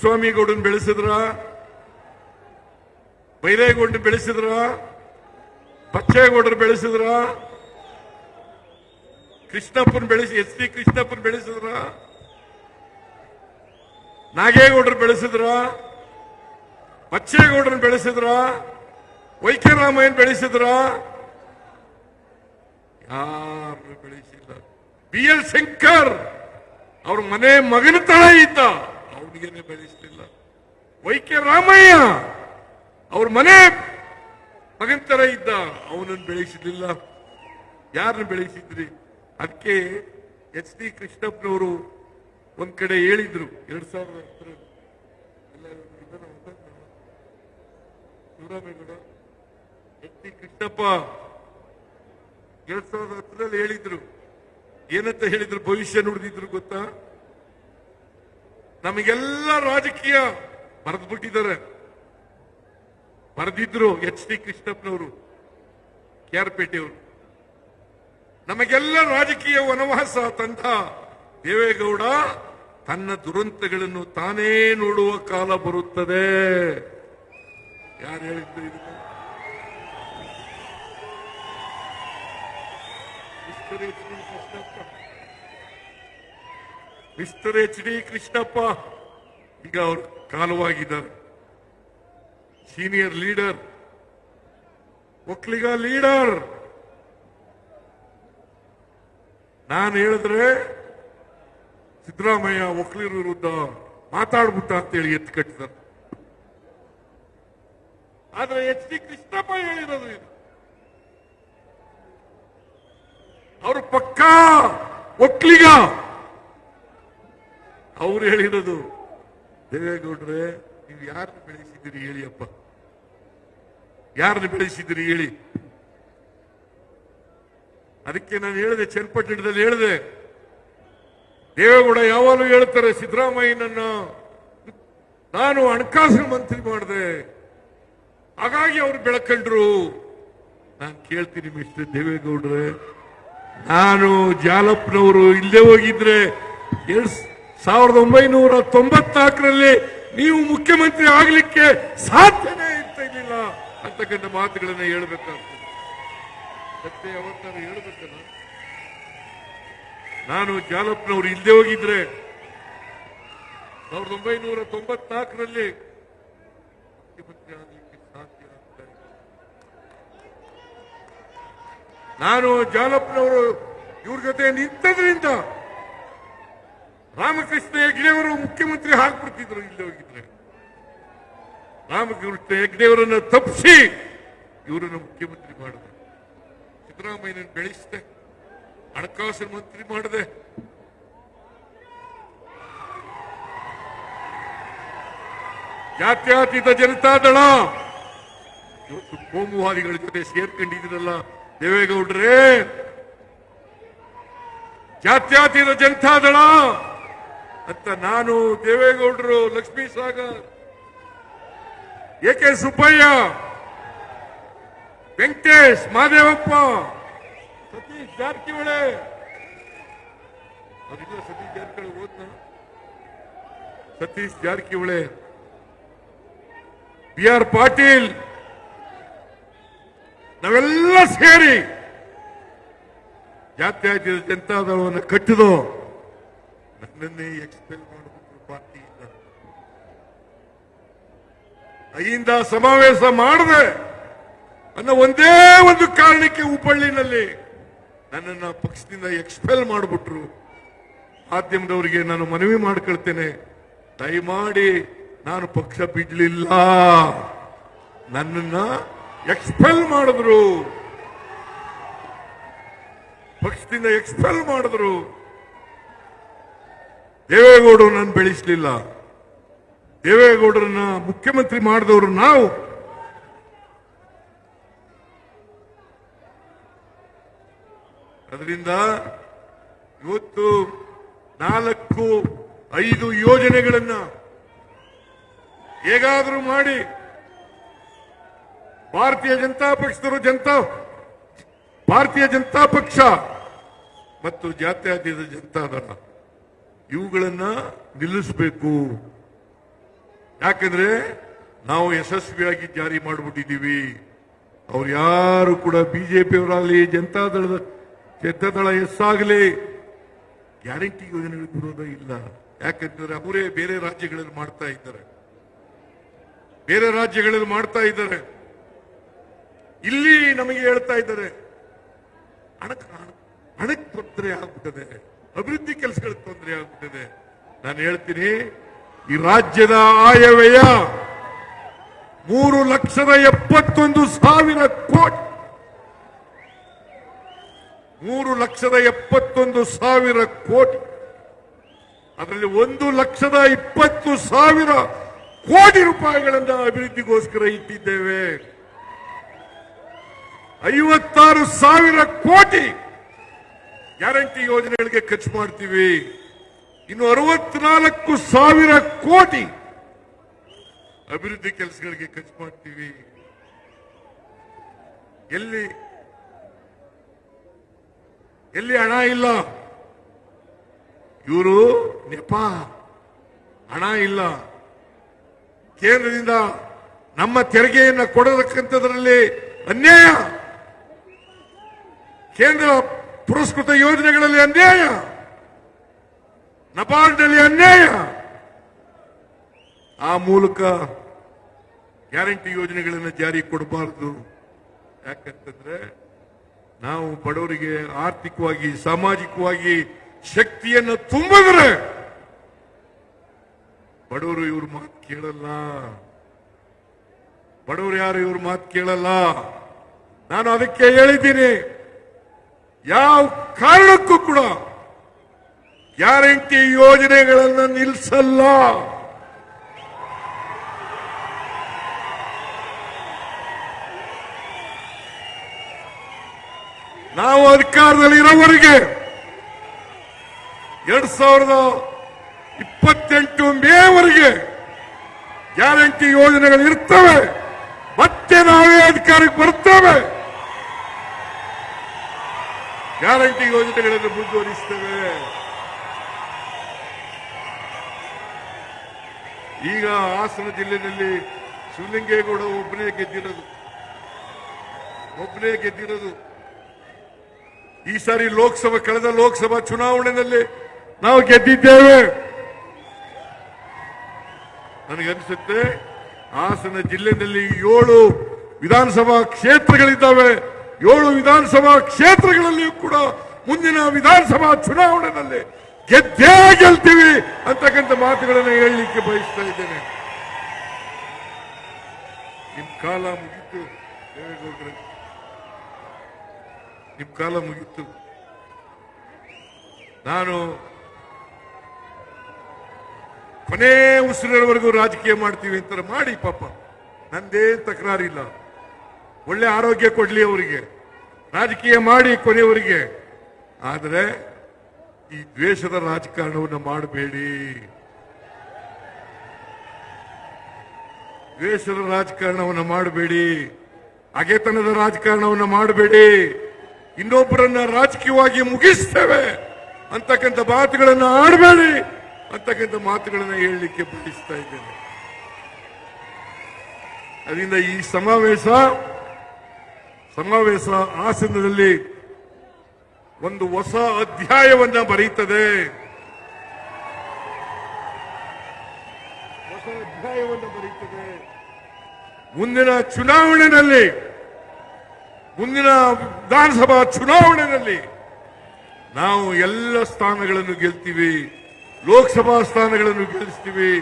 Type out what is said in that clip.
ಪುಟ್ಟಸ್ವಾಮಿಗೌಡನ್ ಬೆಳೆಸಿದ್ರ? ಬೈರೇಗೌಡ ಬೆಳೆಸಿದ್ರ? ಬಚ್ಚೇಗೌಡರು ಬೆಳೆಸಿದ್ರ? ಕೃಷ್ಣಪ್ಪನ್ ಬೆಳೆಸಿ S D ಕೃಷ್ಣಪ್ಪನ್ ಬೆಳೆಸಿದ್ರ? ನಾಗೇಗೌಡರು ಬೆಳೆಸಿದ್ರ? ಬಚ್ಚೇಗೌಡರನ್ನ ಬೆಳೆಸಿದ್ರ? ವೈಕ್ಯರಾಮಯ್ಯನ್ ಬೆಳೆಸಿದ್ರ? ಯಾರು ಬೆಳೆಸಿಲ್ಲ. B L Shankar, ಅವ್ರ ಮನೆ ಮಗನ ತಳ ಇದ್ದ. ಅವನಿಗೇನೆ ವೈ ಕೆ ರಾಮಯ್ಯ ಅವ್ರ ಮನೆ ಮಗಂತರ ಇದ್ದ, ಅವನನ್ನು ಬೆಳೆಸಲಿಲ್ಲ ಯಾರನ್ನು ಬೆಳೆಸಿದ್ರಿ? ಅದಕ್ಕೆ ಎಚ್ ಡಿ ಕೃಷ್ಣಪ್ಪನವರು ಒಂದ್ ಕಡೆ ಹೇಳಿದ್ರು, ಎರಡ್ ಸಾವಿರದ ಇದನ್ನ ಶಿವರಾಮೇಗೌಡ, ಎಚ್ ಡಿ ಕೃಷ್ಣಪ್ಪ ಎರಡ್ ಸಾವಿರದ ಹತ್ತರಲ್ಲಿ ಹೇಳಿದ್ರು. ಏನಂತ ಹೇಳಿದ್ರು? ಭವಿಷ್ಯ ನುಡಿದಿದ್ರು ಗೊತ್ತಾ? ನಮಗೆಲ್ಲ ರಾಜಕೀಯ ಬರೆದು ಬಿಟ್ಟಿದ್ದಾರೆ ಬರೆದಿದ್ರು ಎಚ್ ಡಿ ಕೃಷ್ಣಪ್ಪನವರು, ಕೆ ಆರ್ ಪೇಟೆಯವರು. ನಮಗೆಲ್ಲ ರಾಜಕೀಯ ವನವಾಸ ತಂದ ದೇವೇಗೌಡ, ತನ್ನ ದುರಂತಗಳನ್ನು ತಾನೇ ನೋಡುವ ಕಾಲ ಬರುತ್ತದೆ. ಯಾರು ಹೇಳಿದ್ರು ಇದು? Krishnappa mister H D Krishnappa, ಈಗ ಅವರು ಕಾಲವಾಗಿದ್ದಾರೆ. Senior leader, Vokkaliga leader. ನಾನು ಹೇಳಿದ್ರೆ ಸಿದ್ದರಾಮಯ್ಯ ಒಕ್ಕಲಿಗರ ವಿರುದ್ಧ ಮಾತಾಡ್ಬಿಟ್ಟ ಅಂತೇಳಿ ಎತ್ತು ಕಟ್ಟಿದ್ದಾರೆ. ಆದ್ರೆ ಎಚ್ ಡಿ ಕೃಷ್ಣಪ್ಪ ಹೇಳಿರೋದು ಇದು. ಅವರು ಪಕ್ಕಾ ಒಕ್ಕಲಿಗ. ಅವ್ರು ಹೇಳಿರೋದು. ದೇವೇಗೌಡ್ರೆ ನೀವು ಯಾರನ್ನ ಬೆಳೆಸಿದ್ದೀರಿ ಹೇಳಿ ಅಪ್ಪ. ಯಾರನ್ನ ಬೆಳೆಸಿದ್ದೀರಿ ಹೇಳಿ. ಅದಕ್ಕೆ ನಾನು ಹೇಳಿದೆ ಚನ್ನಪಟ್ಟಣದಲ್ಲಿ ಹೇಳಿದೆ. ದೇವೇಗೌಡ ಯಾವಾಗಲೂ ಹೇಳ್ತಾರೆ ಸಿದ್ದರಾಮಯ್ಯನನ್ನ ನಾನು ಹಣಕಾಸಿನ ಮಂತ್ರಿ ಮಾಡಿದೆ. ಹಾಗಾಗಿ ಅವ್ರು ಬೆಳಕಂಡ್ರು. ನಾನು ಕೇಳ್ತೀನಿ ಮಿಸ್ಟರ್ ದೇವೇಗೌಡ್ರೆ. ನಾನು ಜಾಲಪ್ಪನವರು ಇಲ್ಲೇ ಹೋಗಿದ್ರೆ ಎರಡ್ ಸಾವಿರದ ಒಂಬೈನೂರ ತೊಂಬತ್ನಾಲ್ಕರಲ್ಲಿ ನೀವು ಮುಖ್ಯಮಂತ್ರಿ ಆಗಲಿಕ್ಕೆ ಸಾಧ್ಯನೇ ಇರ್ತಿರ್ಲಿಲ್ಲ ಅಂತಕ್ಕಂಥ ಮಾತುಗಳನ್ನು ಹೇಳ್ಬೇಕಾಗ್ತದೆ ಮತ್ತೆ ಯಾವತ್ತಾರು ಹೇಳ್ಬೇಕಲ್ಲ ನಾನು ಜಾಲಪ್ಪನವರು ಇಲ್ಲದೆ ಹೋಗಿದ್ರೆ ಸಾವಿರದ ಒಂಬೈನೂರ ತೊಂಬತ್ನಾಲ್ಕರಲ್ಲಿ ಮುಖ್ಯಮಂತ್ರಿ ಆಗ್ಲಿಕ್ಕೆ ಸಾಧ್ಯ. ನಾನು ಜಾಲಪ್ಪನವರು ಇವ್ರ ಜೊತೆ ನಿಂತದ್ರಿಂದ ರಾಮಕೃಷ್ಣ ಹೆಗ್ಡೆಯವರು ಮುಖ್ಯಮಂತ್ರಿ ಹಾಕ್ಬಿಡ್ತಿದ್ರು ಇಲ್ಲಿ ಹೋಗಿದ್ರೆ. ರಾಮಕೃಷ್ಣ ಹೆಗ್ಡೆಯವರನ್ನು ತಪ್ಪಿಸಿ ಇವರನ್ನು ಮುಖ್ಯಮಂತ್ರಿ ಮಾಡಿದೆ. ಸಿದ್ದರಾಮಯ್ಯನ ಬೆಳೆಸಿದೆ. ಹಣಕಾಸಿನ ಮಂತ್ರಿ ಮಾಡಿದೆ. ಜನತಾ ಜನತಾದಳ ಇವತ್ತು ಕೋಮುವಾದಿಗಳ ಜೊತೆ ಸೇರ್ಕೊಂಡಿದ್ದೀರಲ್ಲ ದೇವೇಗೌಡ್ರೆ. ಜನತಾ ಜನತಾದಳ ಅಂತ ನಾನು ದೇವೇಗೌಡರು, ಲಕ್ಷ್ಮೀ ಸಾಗರ್, ಎಕೆ ಸುಬ್ಬಯ್ಯ, ವೆಂಕಟೇಶ್, ಮಾದೇವಪ್ಪ, ಸತೀಶ್ ಜಾರಕಿಹೊಳಿ. ಅವರಿಲ್ಲ ಸತೀಶ್ ಜಾರಕಿಹೊಳಿ ಓದ್ನ? Satish Jarkiholi. B R Patil. ನಾವೆಲ್ಲ ಸೇರಿ ಜಾತ್ಯತೀತ ಜನತಾದಳವನ್ನು ಕಟ್ಟಿದೋ ನನ್ನನ್ನೇ ಎಕ್ಸ್ಪೆಲ್ ಮಾಡ್ಬಿಟ್ರು ಪಾರ್ಟಿಯಿಂದ ಅಹಿಂದ ಸಮಾವೇಶ ಮಾಡದೆ ಅನ್ನೋ ಒಂದೇ ಒಂದು ಕಾರಣಕ್ಕೆ ಹುಬ್ಬಳ್ಳಿನಲ್ಲಿ ನನ್ನನ್ನ ಪಕ್ಷದಿಂದ ಎಕ್ಸ್ಪೆಲ್ ಮಾಡಿಬಿಟ್ರು. ಮಾಧ್ಯಮದವರಿಗೆ ನಾನು ಮನವಿ ಮಾಡ್ಕೊಳ್ತೇನೆ. ದಯಮಾಡಿ ನಾನು ಪಕ್ಷ ಬಿಡ್ಲಿಲ್ಲ. ನನ್ನನ್ನ ಎಕ್ಸ್ಪೆಲ್ ಮಾಡಿದ್ರು. ಪಕ್ಷದಿಂದ ಎಕ್ಸ್ಪೆಲ್ ಮಾಡಿದ್ರು. ದೇವೇಗೌಡರು ನಾನು ಬೆಳೆಸಲಿಲ್ಲ. ದೇವೇಗೌಡರನ್ನ ಮುಖ್ಯಮಂತ್ರಿ ಮಾಡಿದವರು ನಾವು. ಅದರಿಂದ ಇವತ್ತು ನಾಲ್ಕು, ಐದು ಯೋಜನೆಗಳನ್ನ ಹೇಗಾದರೂ ಮಾಡಿ ಭಾರತೀಯ ಜನತಾ ಪಕ್ಷದವರು ಜನತಾ, ಭಾರತೀಯ ಜನತಾ ಪಕ್ಷ ಮತ್ತು ಜಾತ್ಯತೀತ ಜನತಾದಳ ಇವುಗಳನ್ನ ನಿಲ್ಲಿಸಬೇಕು. ಯಾಕಂದ್ರೆ ನಾವು ಯಶಸ್ವಿಯಾಗಿ ಜಾರಿ ಮಾಡಿಬಿಟ್ಟಿದ್ದೀವಿ. ಅವ್ರು ಯಾರು ಕೂಡ ಬಿಜೆಪಿಯವರಾಗಲಿ ಜನತಾದಳದ ಜನತಾದಳ ಎಸ್ಸಾಗಲಿ ಗ್ಯಾರಂಟಿ ಯೋಜನೆಗಳು ವಿರೋಧ ಇಲ್ಲ. ಯಾಕಂದ್ರೆ ಅವರೇ ಬೇರೆ ರಾಜ್ಯಗಳಲ್ಲಿ ಮಾಡ್ತಾ ಇದ್ದಾರೆ. ಬೇರೆ ರಾಜ್ಯಗಳಲ್ಲಿ ಮಾಡ್ತಾ ಇದ್ದಾರೆ. ಇಲ್ಲಿ ನಮಗೆ ಹೇಳ್ತಾ ಇದ್ದಾರೆ ಹಣಕ್ಕೆ ಹಣಕ್ಕೆ ತೊಂದರೆ ಆಗ್ಬಿಟ್ಟದೆ. ಅಭಿವೃದ್ಧಿ ಕೆಲಸಗಳಿಗೆ ತೊಂದರೆ ಆಗ್ತದೆ ನಾನು ಹೇಳ್ತೀನಿ, ಈ ರಾಜ್ಯದ ಆಯವ್ಯಯ ಮೂರು ಲಕ್ಷದ ಎಪ್ಪತ್ತೊಂದು ಸಾವಿರ ಕೋಟಿ. ಮೂರು ಲಕ್ಷದ ಎಪ್ಪತ್ತೊಂದು ಸಾವಿರ ಕೋಟಿ. ಅದರಲ್ಲಿ ಒಂದು ಲಕ್ಷದ ಇಪ್ಪತ್ತು ಸಾವಿರ ಕೋಟಿ ರೂಪಾಯಿಗಳನ್ನು ಅಭಿವೃದ್ಧಿಗೋಸ್ಕರ ಇಟ್ಟಿದ್ದೇವೆ. ಐವತ್ತಾರು ಸಾವಿರ ಕೋಟಿ ಗ್ಯಾರಂಟಿ ಯೋಜನೆಗಳಿಗೆ ಖರ್ಚು ಮಾಡ್ತೀವಿ. ಇನ್ನು ಅರವತ್ನಾಲ್ಕು ಸಾವಿರ ಕೋಟಿ ಅಭಿವೃದ್ಧಿ ಕೆಲಸಗಳಿಗೆ ಖರ್ಚು ಮಾಡ್ತೀವಿ. ಎಲ್ಲಿ ಎಲ್ಲಿ ಹಣ ಇಲ್ಲ? ಇವರು ನೆಪ, ಹಣ ಇಲ್ಲ. ಕೇಂದ್ರದಿಂದ ನಮ್ಮ ತೆರಿಗೆಯನ್ನು ಕೊಡತಕ್ಕಂಥದ್ರಲ್ಲಿ ಅನ್ಯಾಯ. ಕೇಂದ್ರ ಪುರಸ್ಕೃತ ಯೋಜನೆಗಳಲ್ಲಿ ಅನ್ಯಾಯ. ನಬಾರ್ಡ್ನಲ್ಲಿ ಅನ್ಯಾಯ. ಆ ಮೂಲಕ ಗ್ಯಾರಂಟಿ ಯೋಜನೆಗಳನ್ನು ಜಾರಿ ಕೊಡಬಾರದು. ಯಾಕಂತಂದ್ರೆ ನಾವು ಬಡವರಿಗೆ ಆರ್ಥಿಕವಾಗಿ, ಸಾಮಾಜಿಕವಾಗಿ ಶಕ್ತಿಯನ್ನು ತುಂಬಿದ್ರೆ ಬಡವರು ಇವ್ರ ಮಾತು ಕೇಳಲ್ಲ. ಬಡವರು ಯಾರು ಇವ್ರ ಮಾತು ಕೇಳಲ್ಲ? ನಾನು ಅದಕ್ಕೆ ಹೇಳಿದ್ದೀನಿ. ಯಾವ ಕಾರಣಕ್ಕೂ ಕೂಡ ಗ್ಯಾರಂಟಿ ಯೋಜನೆಗಳನ್ನು ನಿಲ್ಲಿಸಲ್ಲ ನಾವು ಅಧಿಕಾರದಲ್ಲಿ ಇರೋವರೆಗೆ ಎರಡ್ ಸಾವಿರದ ಇಪ್ಪತ್ತೆಂಟು ಮೇವರೆಗೆ ಗ್ಯಾರಂಟಿ ಯೋಜನೆಗಳು ಇರ್ತವೆ. ಮತ್ತೆ ನಾವೇ ಅಧಿಕಾರಕ್ಕೆ ಬರ್ತೇವೆ. ಗ್ಯಾರಂಟಿ ಯೋಜನೆಗಳನ್ನು ಮುಂದುವರಿಸ್ತೇವೆ. ಈಗ ಹಾಸನ ಜಿಲ್ಲೆಯಲ್ಲಿ ಶಿವಲಿಂಗೇಗೌಡ ಒಬ್ಬನೇ ಗೆದ್ದಿರೋದು. ಒಬ್ಬನೇ ಗೆದ್ದಿರೋದು. ಈ ಸಾರಿ ಲೋಕಸಭಾ, ಕಳೆದ ಲೋಕಸಭಾ ಚುನಾವಣೆಯಲ್ಲಿ ನಾವು ಗೆದ್ದಿದ್ದೇವೆ. ನನಗನ್ಸುತ್ತೆ ಹಾಸನ ಜಿಲ್ಲೆಯಲ್ಲಿ ಏಳು ವಿಧಾನಸಭಾ ಕ್ಷೇತ್ರಗಳಿದ್ದಾವೆ. ಏಳು ವಿಧಾನಸಭಾ ಕ್ಷೇತ್ರಗಳಲ್ಲಿಯೂ ಕೂಡ ಮುಂದಿನ ವಿಧಾನಸಭಾ ಚುನಾವಣೆಯಲ್ಲಿ ಗೆದ್ದೇ ಗೆಲ್ತೀವಿ ಅಂತಕ್ಕಂಥ ಮಾತುಗಳನ್ನು ಹೇಳಲಿಕ್ಕೆ ಬಯಸ್ತಾ ಇದ್ದೇನೆ. ನಿಮ್ ಕಾಲ ಮುಗಿತು ನಿಮ್ ಕಾಲ ಮುಗಿತು. ನಾನು ಕೊನೆ ಉಸಿರಿನವರೆಗೂ ರಾಜಕೀಯ ಮಾಡ್ತೀವಿ ಅಂತ ಮಾಡಿ ಪಾಪ. ನಂದೇನ್ ತಕರಾರಿಲ್ಲ. ಒಳ್ಳೆ ಆರೋಗ್ಯ ಕೊಡ್ಲಿ ಅವರಿಗೆ. ರಾಜಕೀಯ ಮಾಡಿ ಕೊನೆಯವರಿಗೆ. ಆದರೆ ಈ ದ್ವೇಷದ ರಾಜಕಾರಣವನ್ನು ಮಾಡಬೇಡಿ. ದ್ವೇಷದ ರಾಜಕಾರಣವನ್ನು ಮಾಡಬೇಡಿ. ಅಗೆತನದ ರಾಜಕಾರಣವನ್ನು ಮಾಡಬೇಡಿ. ಇನ್ನೊಬ್ಬರನ್ನ ರಾಜಕೀಯವಾಗಿ ಮುಗಿಸ್ತೇವೆ. ಅಂತಕ್ಕಂಥ ಮಾತುಗಳನ್ನು ಆಡಬೇಡಿ. ಅಂತಕ್ಕಂಥ ಮಾತುಗಳನ್ನು ಹೇಳಲಿಕ್ಕೆ ಬಯಸ್ತಾ ಇದ್ದೇನೆ. ಅದರಿಂದ ಈ ಸಮಾವೇಶ ಸಮಾವೇಶ ಆಸನದಲ್ಲಿ ಒಂದು ಹೊಸ ಅಧ್ಯಾಯವನ್ನ ಬರೆಯುತ್ತದೆ ಹೊಸ ಅಧ್ಯಾಯವನ್ನು ಬರೆಯುತ್ತದೆ ಮುಂದಿನ ಚುನಾವಣೆಯಲ್ಲಿ, ಮುಂದಿನ ವಿಧಾನಸಭಾ ಚುನಾವಣೆಯಲ್ಲಿ ನಾವು ಎಲ್ಲ ಸ್ಥಾನಗಳನ್ನು ಗೆಲ್ತೀವಿ, ಲೋಕಸಭಾ ಸ್ಥಾನಗಳನ್ನು ಗೆಲ್ಲಿಸ್ತೀವಿ.